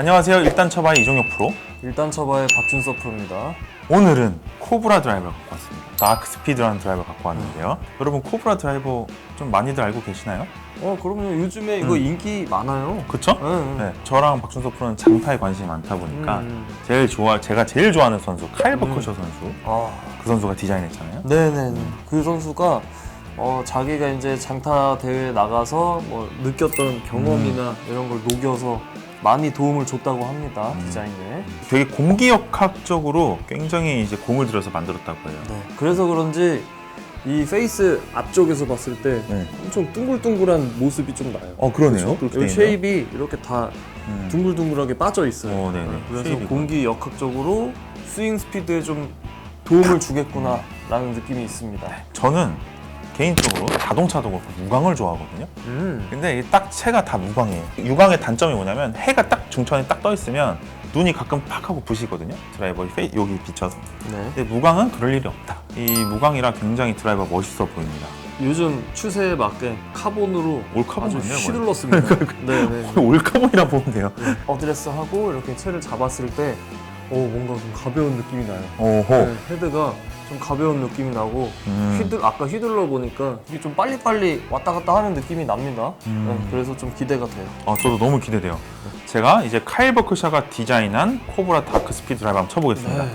안녕하세요. 일단 쳐봐의 이종혁 프로. 일단 쳐봐의 박준서 프로입니다. 오늘은 코브라 드라이버 갖고 왔습니다. 다크 스피드라는 드라이버 갖고 왔는데요. 여러분 코브라 드라이버 좀 많이들 알고 계시나요? 어, 그럼요. 요즘에 이거 음. 인기 많아요. 그쵸? 네. 네. 저랑 박준서 프로는 장타에 관심이 많다 보니까 음. 제일 좋아 제가 제일 좋아하는 선수 카일 버커셔 선수. 아, 그 선수가 디자인했잖아요. 네네 네. 그 선수가 어, 자기가 이제 장타 대회에 나가서 뭐 느꼈던 경험이나 이런 걸 녹여서 많이 도움을 줬다고 합니다. 음. 디자인에. 되게 공기역학적으로 굉장히 이제 공을 들여서 만들었다고 해요. 네. 그래서 그런지 이 페이스 앞쪽에서 봤을 때 네. 엄청 둥글둥글한 모습이 좀 나요. 어 그러네요. 여기 쉐입이 이렇게 다 음. 둥글둥글하게 빠져 있어요. 어, 네네. 그래서 쉐입이 공기 역학적으로 스윙 스피드에 좀 도움을 주겠구나라는 느낌이 있습니다. 저는 개인적으로 자동차도 그렇고 무광을 좋아하거든요. 음. 근데 딱 채가 다 무광이에요. 유광의 단점이 뭐냐면 해가 딱 중천에 딱 떠 있으면 눈이 가끔 팍 하고 부시거든요. 드라이버 페이 여기 비쳐서. 네. 근데 무광은 그럴 일이 없다. 이 무광이라 굉장히 드라이버 멋있어 보입니다. 요즘 추세에 맞게 카본으로 올 카본 아주 같네요, 거의. 휘둘렀습니다. 네 네. 거의 올카본이라 보면 돼요. 어드레스 하고 이렇게 채를 잡았을 때, 오 뭔가 좀 가벼운 느낌이 나요. 오호. 네, 헤드가 좀 가벼운 느낌이 나고 음. 휘둘 아까 휘둘러 보니까 이게 좀 빨리빨리 왔다 갔다 하는 느낌이 납니다. 음. 네, 그래서 좀 기대가 돼요. 아, 저도 너무 기대돼요. 제가 이제 카일 버크샤가 디자인한 코브라 다크 스피드 드라이버 한번 쳐보겠습니다.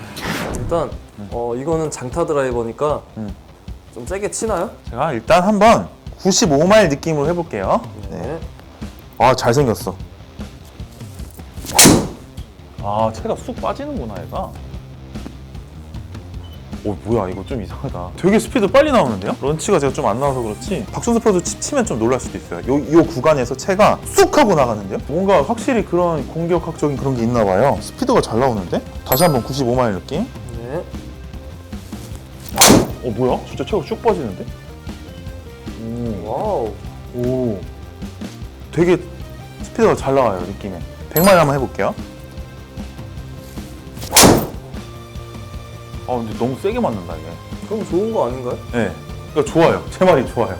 일단 어, 이거는 장타 드라이버니까 음. 좀 세게 치나요? 제가 일단 한번 95마일 느낌으로 해볼게요. 네. 아 잘생겼어 아 채가 쑥 빠지는구나 얘가 오 뭐야 이거 좀 이상하다 되게 스피드 빨리 나오는데요? 런치가 제가 좀 안 나와서 그렇지 박준수 프로도 치, 치면 좀 놀랄 수도 있어요 요, 요 구간에서 채가 쑥 하고 나가는데요? 뭔가 확실히 그런 공격학적인 그런 게 있나 봐요 스피드가 잘 나오는데? 다시 한번 95마일 느낌 네. 어 뭐야? 진짜 채가 쭉 빠지는데? 오. 와우. 오 되게 스피드가 잘 나와요 느낌에 100마일 한번 해볼게요 아 근데 너무 세게 맞는다 이게. 그럼 좋은 거 아닌가요? 네. 그러니까 좋아요. 제 말이 좋아요.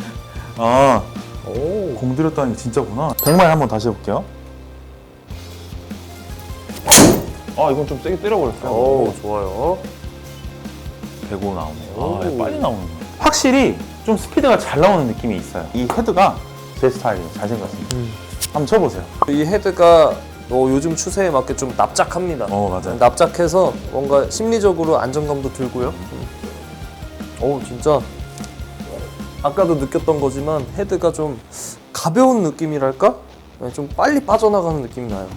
아 오. 공들였다는 게 진짜구나. 100마일 한번 다시 해볼게요. 아 이건 좀 세게 때려버렸어요. 오, 좋아요. 105 나오네요. 오. 아 빨리 나오는 거예요 확실히 좀 스피드가 잘 나오는 느낌이 있어요. 이 헤드가 제 스타일이에요. 잘생겼습니다. 한번 쳐보세요. 이 헤드가 어, 요즘 추세에 맞게 좀 납작합니다. 어 맞아요 납작해서 뭔가 심리적으로 안정감도 들고요. 오 진짜 아까도 느꼈던 거지만 헤드가 좀 가벼운 느낌이랄까? 네, 좀 빨리 빠져나가는 느낌이 나요.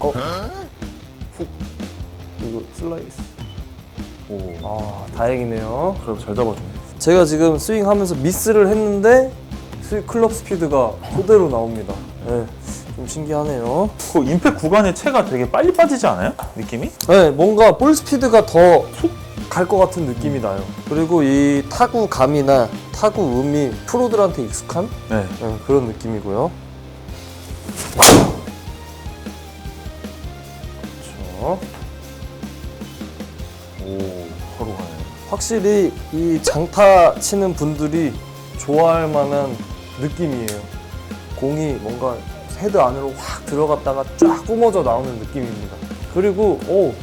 어? 훅. 이거 슬라이스. 오 아 다행이네요. 그래도 잘 잡아주네 제가 지금 스윙하면서 미스를 했는데 스- 클럽 스피드가 그대로 나옵니다. 네, 좀 신기하네요. 그 임팩 구간의 채가 되게 빨리 빠지지 않아요? 느낌이? 네, 뭔가 볼 스피드가 더갈것 같은 느낌이 나요. 그리고 이 타구 감이나 타구 음이 프로들한테 익숙한 네. 네, 그런 느낌이고요. 그렇죠. 오, 바로 가네. 확실히 이 장타 치는 분들이 좋아할 만한 느낌이에요. 공이 뭔가 헤드 안으로 확 들어갔다가 쫙 뿜어져 나오는 느낌입니다. 그리고 오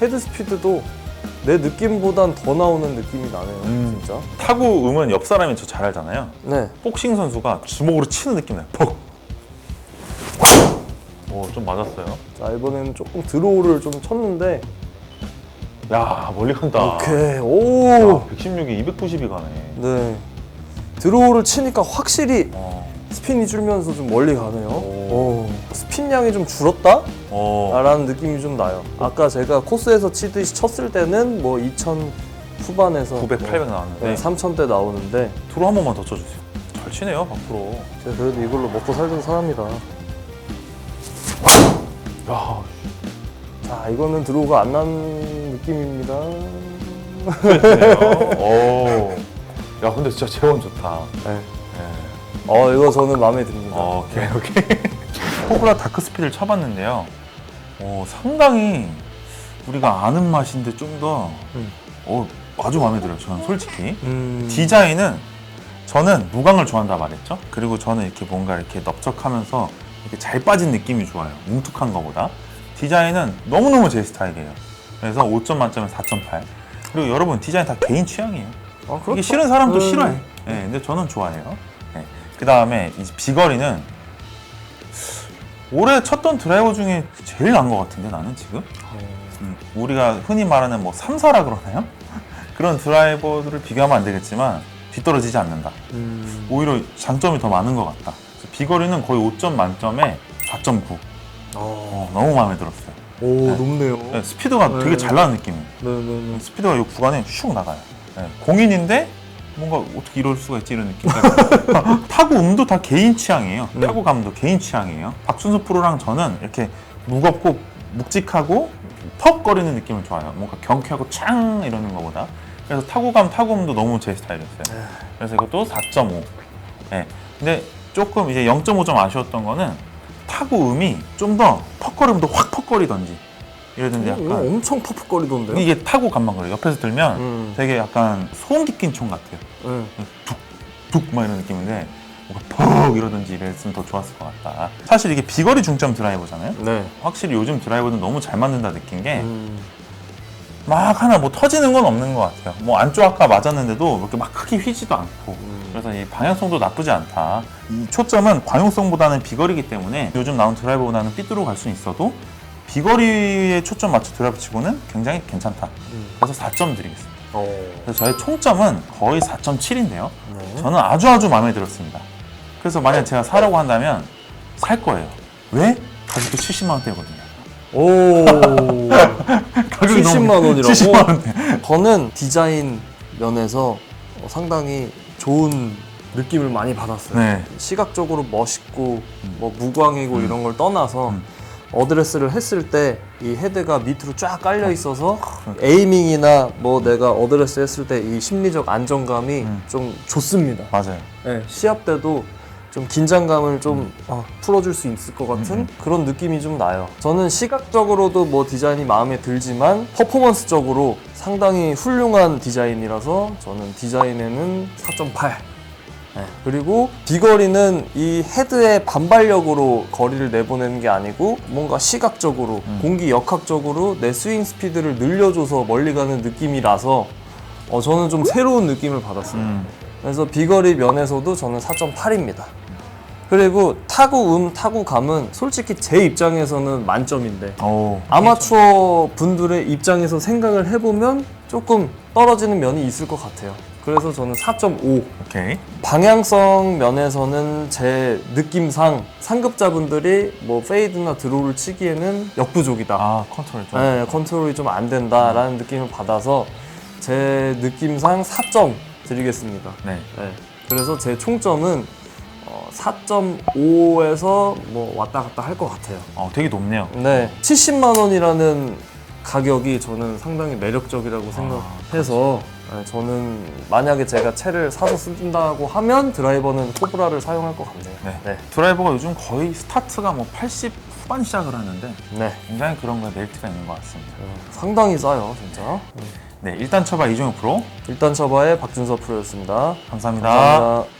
헤드 스피드도 내 느낌보단 더 나오는 느낌이 나네요. 음. 진짜. 타구 음은 옆 사람이 저 잘 알잖아요. 네. 복싱 선수가 주먹으로 치는 느낌 나요. 퍽. 오, 좀 맞았어요. 자 이번에는 조금 드로우를 좀 쳤는데 야, 멀리 간다. 오케이 오. 116이 290이 가네. 네. 드로우를 치니까 확실히 어. 스핀이 줄면서 좀 멀리 가네요. 오. 오. 스핀 양이 좀 줄었다? 어. 라는 느낌이 좀 나요. 아까 제가 코스에서 치듯이 쳤을 때는 뭐 2000 후반에서 900, 뭐800 나왔는데. 네, 3000대 나오는데 드로 한 번만 더 쳐주세요. 잘 치네요, 박 프로. 제가 그래도 이걸로 먹고 살던 사람이라. 야, 자, 이거는 드로우가 안 나는 느낌입니다. 오. 야, 근데 진짜 재원 좋다. 네. 네. 어, 이거 저는 마음에 듭니다. 어, 오케이, 오케이. 코브라 다크 스피드를 쳐봤는데요. 어, 상당히 우리가 아는 맛인데 좀 더, 음. 어, 아주 마음에 들어요. 저는 솔직히. 음. 디자인은 저는 무광을 좋아한다 말했죠. 그리고 저는 이렇게 뭔가 이렇게 넓적하면서 이렇게 잘 빠진 느낌이 좋아요. 뭉툭한 거보다. 디자인은 너무 너무 제 스타일이에요. 그래서 5점 만점에 4.8. 그리고 여러분 디자인 다 개인 취향이에요. 아, 이게 싫은 사람도 음. 싫어해. 네, 근데 저는 좋아해요. 네. 그 다음에 이 비거리는 올해 쳤던 드라이버 중에 제일 나은 것 같은데 나는 지금 음, 우리가 흔히 말하는 뭐 3, 4라 그러나요? 그런 드라이버들을 비교하면 안 되겠지만 뒤떨어지지 않는다. 음. 오히려 장점이 더 많은 것 같다. 그래서 비거리는 거의 5점 만점에 4.9. 어. 어, 너무 마음에 들었어요. 오 네. 높네요. 네, 스피드가 네. 되게 잘 나는 느낌이에요. 네 네 네. 스피드가 이 구간에 슉 나가요. 네, 공인인데 뭔가 어떻게 이럴 수가 있지 이런 느낌까지. 타고 음도 다 개인 취향이에요. 네. 타고감도 개인 취향이에요. 박준수 프로랑 저는 이렇게 무겁고 묵직하고 퍽거리는 느낌을 좋아해요. 뭔가 경쾌하고 창 이러는 것보다. 그래서 타고감, 타고음도 너무 제 스타일이었어요. 그래서 이것도 4.5. 예. 근데 조금 이제 0.5점 아쉬웠던 거는 타고음이 좀더 퍽거리면 더확 퍽거리던지 이러던지 오, 약간 엄청 퍽퍽거리던데요? 이게 타고 그래요. 옆에서 들면 음. 되게 약간 소음기 낀총 같아요. 네. 툭막 이런 느낌인데 뭔가 퍽 이러든지 이랬으면 더 좋았을 것 같다. 사실 이게 비거리 중점 드라이버잖아요. 네. 확실히 요즘 드라이버는 너무 잘 만든다 느낀 게 막 음. 하나 뭐 터지는 건 없는 것 같아요. 뭐 안쪽 아까 맞았는데도 이렇게 막 크게 휘지도 않고 음. 그래서 이 방향성도 나쁘지 않다. 이 초점은 관용성보다는 비거리이기 때문에 요즘 나온 드라이버보다는 삐뚤어 갈 수는 있어도 비거리에 초점 맞춰 드라이브 치고는 굉장히 괜찮다. 음. 그래서 4점 드리겠습니다. 어. 그래서 저의 총점은 거의 4.7인데요. 네. 저는 아주 아주 마음에 들었습니다. 그래서 만약 제가 사라고 한다면 살 거예요. 왜? 가격도 70만 원대거든요. 오. 가격이 70만 원이라고? 70만 원대. 저는 디자인 면에서 어, 상당히 좋은 느낌을 많이 받았어요. 네. 시각적으로 멋있고 뭐 무광이고 음. 이런 걸 떠나서 음. 어드레스를 했을 때 이 헤드가 밑으로 쫙 깔려 있어서. 에이밍이나 뭐 내가 어드레스 했을 때 이 심리적 안정감이 음. 좀 좋습니다. 맞아요. 네, 시합 때도 좀 긴장감을 좀 어, 풀어줄 수 있을 것 같은 음, 음. 그런 느낌이 좀 나요. 저는 시각적으로도 뭐 디자인이 마음에 들지만 퍼포먼스적으로 상당히 훌륭한 디자인이라서 저는 디자인에는 4.8. 네, 그리고 비거리는 이 헤드의 반발력으로 거리를 내보내는 게 아니고 뭔가 시각적으로 음. 공기 역학적으로 내 스윙 스피드를 늘려줘서 멀리 가는 느낌이라서 어, 저는 좀 새로운 느낌을 받았어요. 음. 그래서 비거리 면에서도 저는 4.8입니다. 그리고 타구 음, 타구 감은 솔직히 제 입장에서는 만점인데 오. 아마추어 분들의 입장에서 생각을 해보면 조금 떨어지는 면이 있을 것 같아요. 그래서 저는 4.5. 오케이. 방향성 면에서는 제 느낌상 상급자분들이 뭐 페이드나 드로우를 치기에는 역부족이다. 아 컨트롤 좀. 네, 컨트롤이 좀 안 된다라는 느낌을 받아서 제 느낌상 4점 드리겠습니다. 네. 네. 그래서 제 총점은 어, 4.5에서 뭐 왔다 갔다 할 것 같아요. 어 되게 높네요. 네. 70만 원이라는 가격이 저는 상당히 매력적이라고 생각해서 네, 저는 만약에 제가 채를 사서 쓴다고 하면 드라이버는 코브라를 사용할 것 같네요. 네. 네. 드라이버가 요즘 거의 스타트가 뭐 80 후반 시작을 하는데 네. 굉장히 그런 거에 메리트가 있는 것 같습니다. 어, 상당히 싸요, 진짜. 네, 일단 쳐봐 이종혁 프로. 일단 처바의 박준서 프로였습니다. 감사합니다. 감사합니다.